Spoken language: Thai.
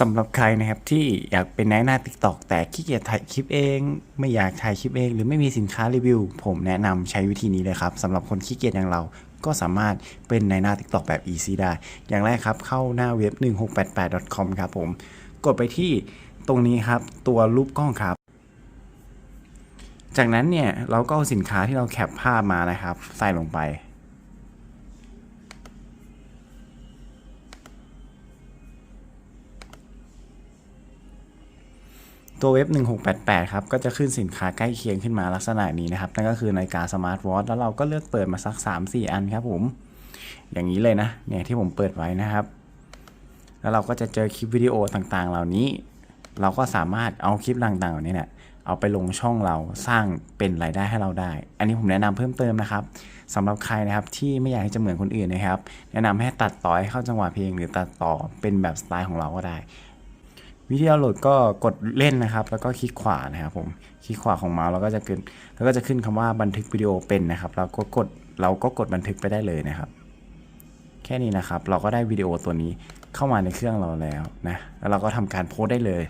สำหรับใครนะครับที่อยากเป็นนายหน้า TikTok แต่ขี้เกียจถ่ายคลิปเอง ไม่อยากถ่ายคลิปเอง หรือไม่มีสินค้ารีวิว ผมแนะนำใช้วิธีนี้เลยครับสำหรับคนขี้เกียจอย่างเราก็สามารถเป็นนายหน้า TikTok แบบ easy ได้ อย่างแรกครับเข้าหน้าเว็บ 1688.com ครับผม กดไปที่ตรงนี้ครับ ตัวรูปกล้องครับ จากนั้นเนี่ยเราก็เอาสินค้าที่เราแคปภาพมานะครับ ใส่ลงไป ตัวเว็บ 1688 ครับ ก็จะขึ้นสินค้าใกล้เคียงขึ้นมาลักษณะนี้นะครับ นั่นก็คือนาฬิกาสมาร์ทวอทแล้วเราก็เลือกเปิดมาสัก 3-4 อันครับผม อย่างนี้เลยนะ เนี่ยที่ผมเปิดไว้นะครับ แล้วเราก็จะเจอคลิปวิดีโอต่างๆ เหล่านี้ เราก็สามารถเอาคลิปต่างๆเหล่านี้เนี่ยเอาไปลงช่องเราสร้างเป็นรายได้ให้เราได้ อันนี้ผมแนะนำเพิ่มเติมนะครับสำหรับใครนะครับที่ไม่อยากให้จะเหมือนคนอื่นนะครับ แนะนำให้ตัดต่อให้เข้าจังหวะเพลงหรือตัดต่อเป็นแบบสไตล์ของเราก็ได้ วิธีดาวน์โหลดก็กดเล่นนะครับ แล้วก็คลิกขวานะครับผมคลิกขวาของเมาส์แล้วก็จะขึ้นแล้วก็จะขึ้นคำว่าบันทึกวิดีโอเป็นนะครับเราก็กดเราก็กดบันทึกไปได้เลยนะครับ แค่นี้นะครับ เราก็ได้วิดีโอตัวนี้เข้ามาในเครื่องเราแล้วนะแล้วเราก็ทำการโพสต์ได้เลย